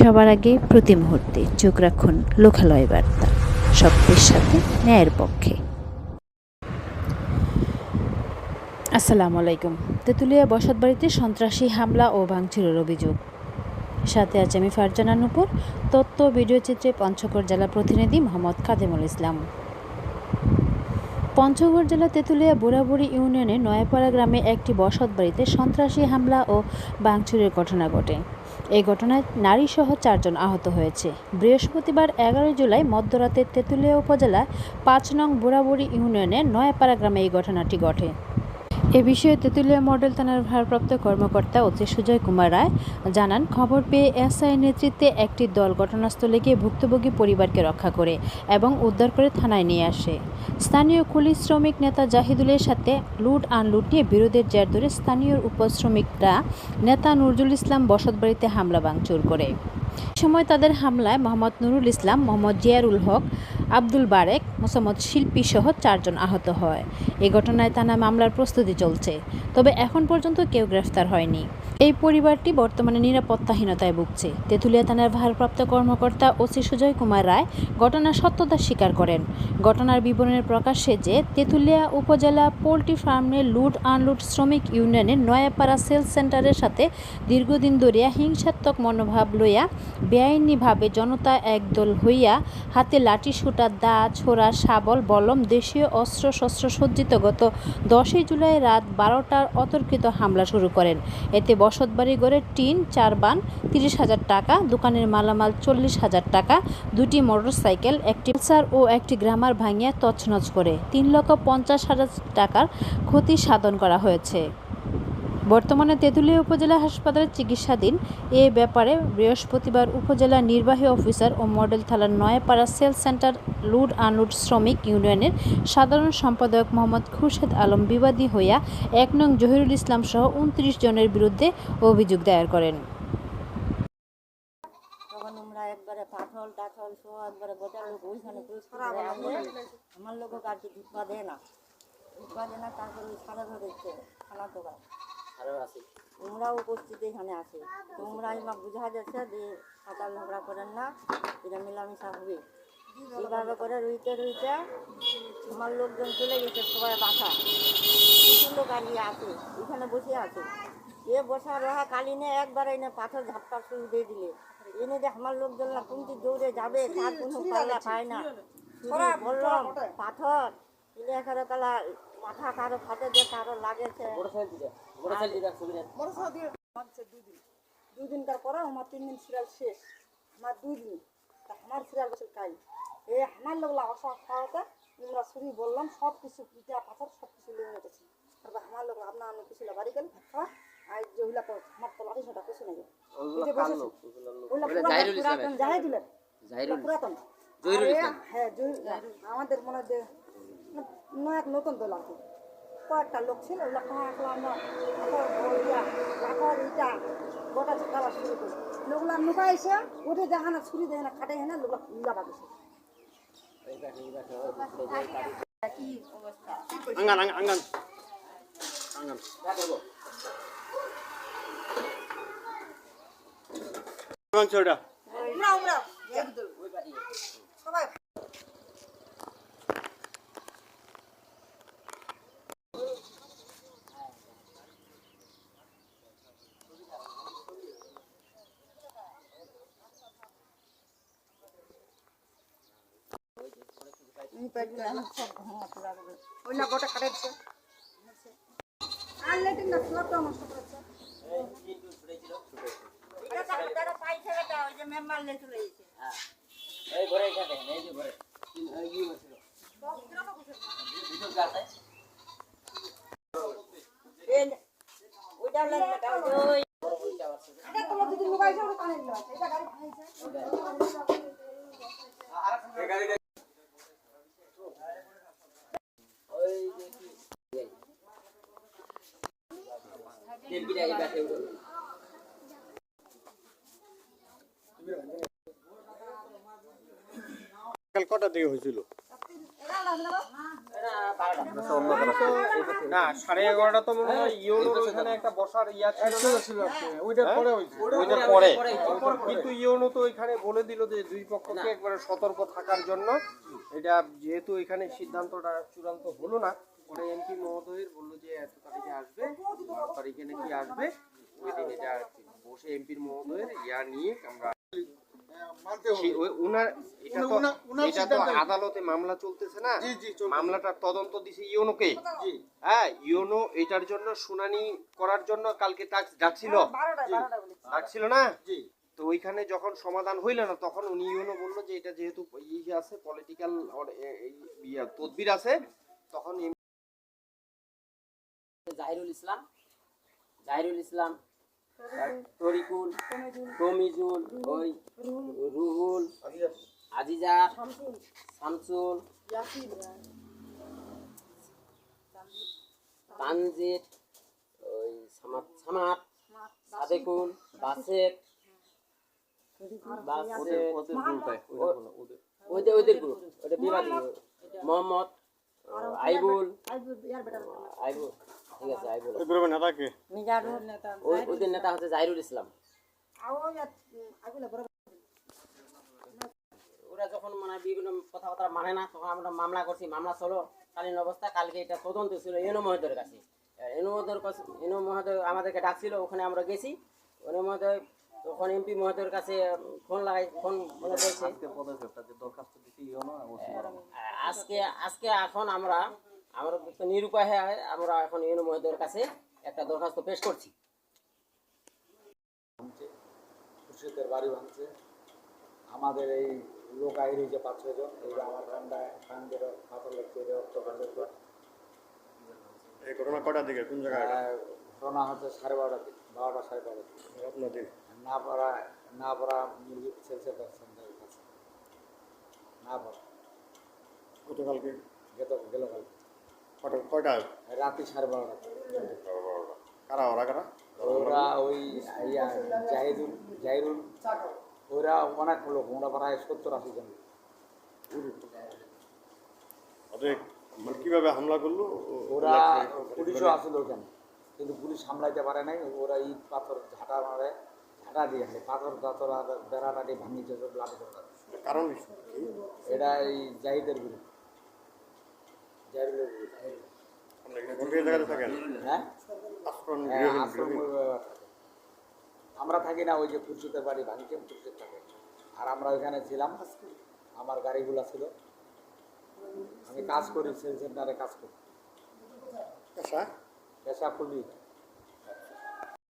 সবার আগে প্রতি মুহূর্তে চোখ রাখুন লোকালয় বার্তা। সত্যের সাথে ন্যায়ের পক্ষে। আসসালামু আলাইকুম। তেঁতুলিয়া বসত বাড়িতে সন্ত্রাসী হামলা ও ভাঙচুরের অভিযোগ। সাথে আছে আমি ফারজানা নুপুর, তথ্য ভিডিও চিত্রে পঞ্চগড় জেলা প্রতিনিধি মোহাম্মদ কাদেমুল ইসলাম। পঞ্চগড় জেলা তেঁতুলিয়া বুড়াবুড়ি ইউনিয়নে নয়াপাড়া গ্রামে একটি বসত বাড়িতে সন্ত্রাসী হামলা ও বাংচুরের ঘটনা ঘটে। এই ঘটনায় নারীসহ চারজন আহত হয়েছে। বৃহস্পতিবার এগারোই জুলাই মধ্যরাতে তেঁতুলিয়া উপজেলায় পাঁচ নং বুড়াবুড়ি ইউনিয়নে নয়াপাড়া গ্রামে এই ঘটনাটি ঘটে। এ বিষয়ে তেঁতুলিয়া মডেল থানার ভারপ্রাপ্ত কর্মকর্তা অতি সুজয় কুমার রায় জানান, খবর পেয়ে এসআই নেতৃত্বে একটি দল ঘটনাস্থলে গিয়ে ভুক্তভোগী পরিবারকে রক্ষা করে এবং উদ্ধার করে থানায় নিয়ে আসে। স্থানীয় কুলি শ্রমিক নেতা জাহিদুলের সাথে লুট আনলুট নিয়ে বিরোধের জের ধরে স্থানীয় উপশ্রমিকরা নেতা নজরুল ইসলাম বসতবাড়িতে হামলা ভাঙচুর করে। সময় তাদের হামলায় মোহাম্মদ নুরুল ইসলাম, মোহাম্মদ জিয়ারুল হক আব্দুল বারেক, মোসাম্মদ শিল্পী সহ চারজন আহত হয়। এ ঘটনায় থানা মামলার প্রস্তুতি চলছে, তবে এখন পর্যন্ত কেউ গ্রেফতার হয়নি। এই পরিবারটি বর্তমানে নিরাপত্তাহীনতায় ভুগছে। তেঁতুলিয়া থানার ভারপ্রাপ্ত কর্মকর্তা ওসি সুজয় কুমার রায় ঘটনার সত্যতা স্বীকার করেন। ঘটনার বিবরণের প্রকাশ্যে যে তেঁতুলিয়া উপজেলা পোলট্রি ফার্মের লুট আনলুট শ্রমিক ইউনিয়নের নয়াপাড়া সেলস সেন্টারের সাথে দীর্ঘদিন ধরিয়া হিংসাত্মক মনোভাব লইয়া বেআইনিভাবে জনতা একদল হইয়া হাতে লাঠি সুটা দা, ছোড়া শাবল, বলম, দেশীয় অস্ত্র শস্ত্র সজ্জিত গত দশই জুলাই রাত বারোটার অতর্কিত হামলা শুরু করেন। এতে বসতবাড়ি গড়ে টিন, চার বান, তিরিশ হাজার টাকা, দোকানের মালামাল চল্লিশ হাজার টাকা, দুটি মোটরসাইকেল, একটি পালসার ও একটি গ্রামার ভাঙিয়া তছনছ করে। তিন লক্ষ পঞ্চাশ হাজার টাকার ক্ষতি সাধন করা হয়েছে। বর্তমানে তেঁতুলিয়া উপজেলা হাসপাতালে চিকিৎসাধীন। এ ব্যাপারে বৃহস্পতিবার উপজেলা নির্বাহী অফিসার ও মডেল থানার Nayapara sale centre load unload শ্রমিক ইউনিয়নের সাধারণ সম্পাদক মোহাম্মদ খুরশেদ আলম বিবাদী হইয়া এক নং জহিরুল ইসলাম সহ উনত্রিশ জনের বিরুদ্ধে অভিযোগ দায়ের করেন। আমরা লোক আসে আমার। ঢুকবা দেয় না। ঢুকবা দেয় না, তারপরে সারা খানা তোমরাও উপস্থিত এখানে আসে তোমরা এবার বুঝা যাচ্ছে যে সাঁতার নোংরা করেন না এটা মেলামেশা হবে। এইভাবে করে রইতে রইতে আমার লোকজন চলে গেছে সবাই বাসা। কিছু লোক আগে আছে এখানে বসে আছে। এ বসা রহা কালিনে একবার এনে পাথর ঝাপটা শুরু দিয়ে দিলে। এনে যে আমার লোকজন না কোনটি দৌড়ে যাবে তার কোনো পাল্লা পায় না। বললাম পাথর এলে এখানে তালা মাথা কারও ফাটে যে কারও লাগেছে। দুদিন দুদিনকার পরে আমার তিন দিন সিরিয়াল শেষ। আমার দুই দিন। তা আমার সিরিয়াল বসে কাই এই আমার লোকলা অসা খাওয়াতে আমরা শুরু বললাম সব কিছু পিঠা পাথর সব কিছু লেগে গেছে। তারপর আমার লোক আপনার আমি কিছু বাড়ি গেল খাওয়া। আর আমার তো লাঠি সেটা কিছু নেই। পুরাতন পুরাতন জাহিদুলের। পুরাতন। হ্যাঁ আমাদের মনে হয় যে নয় এক নতুন দল আর কি। কয়েকটা লোক ছিল ওগুলো একলা আমরা পাথর বইয়া পাথর ইটা গোটা খাওয়া শুরু করি লোকগুলা নুকা এসে উঠে দেখা না ছুরি দেখে না খাটে না লোকগুলা উল্লা বাগেছে Anggan, anggan, anggan. Anggan. Bang Soda. আমরা আমরা একদল সবাই ওইলা গোটা কাটে আর লেটিন না সবটা নষ্ট করেছে ওই যে ওই এটা তোমার যদি মোবাইল ওটা পানি দিল এটা গাড়ি কটা দিকে হয়েছিল? না সাড়ে এগারোটা তো মনে হয় ওইখানে একটা বসার ইয়া ছিল হ্যাঁ? ওইটার পরে ওইটার পরে কিন্তু তো ওইখানে বলে দিল যে দুই পক্ষকে একবারে সতর্ক থাকার জন্য। এটা যেহেতু এখানে সিদ্ধান্তটা চূড়ান্ত হলো না পরে এমপি মহোদয়ের বলল যে এত তারিখে আসবে বারো তারিখে নাকি আসবে? ওই দিন এটা বসে এমপির মহোদয়ের ইয়া নিয়ে আমরা সে- এটা তো এটা তো আদালতে মামলা চলতেছে না? মামলাটার তদন্ত দিছে ইউনোকে হ্যাঁ ইউনো এটার জন্য শুনানি করার জন্য কালকে ডাক- ডাকছিল। ডাকছিল না? তো ওইখানে যখন সমাধান হইল না তখন উনি ইউনো বলল যে এটা যেহেতু ইয়ে আছে পলিটিক্যাল তদবির আছে তখন জাহিরুল ইসলাম। জাহিরুল ইসলাম তরিকুল তমিজুল। ওই রুহুল আজিজা শামসুল। তানজিদ ওই সামাত সামাত সাদেকুল বাসেক বাসেক ওদের ওদের গ্রুপ ওটা বিবাদী মোহাম্মদ। আইবুল আইবুল। ঠিক আছে আইবুল ওই গ্রুপের নেতা কে? মিজানুর ওই ওদের নেতা হচ্ছে জাহিরুল ইসলাম। ওরা যখন মানে বিভিন্ন কথাবার্তা মানে না তখন আমরা মামলা করছি মামলা চলো। কালীন অবস্থা কালকে এটা তদন্ত ছিল এনো মহোদয়ের কাছে। এনো মহোদয়ের কাছে এনো মহোদয় আমাদেরকে ডাকছিল ওখানে আমরা গেছি। এনো মহোদয় তখন এমপি মহোদয়ের কাছে ফোন লাগাই ফোন মনে করেছে। আজকে আজকে এখন আমরা আমরা তো নিরুপায় হয়ে আমরা এখন ইউনো মহোদয়ের কাছে একটা দরখাস্ত পেশ করছি। খুশিদের বাড়ি ভাঙছে। আমাদের এই লোক আইর হয়েছে পাঁচ ছজন এই যে আমার ঠান্ডায় ঠান্ডের পাথর লাগছে এই ঘটনা কটার দিকে? কোন জায়গায়? ঘটনা হচ্ছে সাড়ে বারোটা থেকে বারোটা সাড়ে বারোটা রত্নদ্বীপ না পড়া না পড়া মুরগি সেন্টারের কাছে না পড়া গতকালকে? গেল গেল কাল কটা কয়টা? রাতে সাড়ে বারোটা। কারা ওরা কারা? ওরা ওই জাহিদুল জাহিরুল। ওরা অনেক লোক ওরা প্রায় সত্তর আশি জন। মানে কীভাবে হামলা করল? ওরা পুলিশও আসলো ওখানে কিন্তু পুলিশ সামলাইতে পারে নাই। ওরা ইট পাথর ঝাঁটা মারে ঝাঁটা দিয়ে আসে। পাথর টাথর আর বেড়াটাটি ভাঙিছে সব লাঠি কারণ এটা এই জাহিদের গ্রুপ আমরা থাকি না ওই যে ফুরসুতের বাড়ি ভাঙিকে খুরশিদ থাকে। আর আমরা ওইখানে ছিলাম আমার গাড়িগুলো ছিল। আমি কাজ করি সেল সেন্টারে কাজ করি। পেশা? পেশা খুলি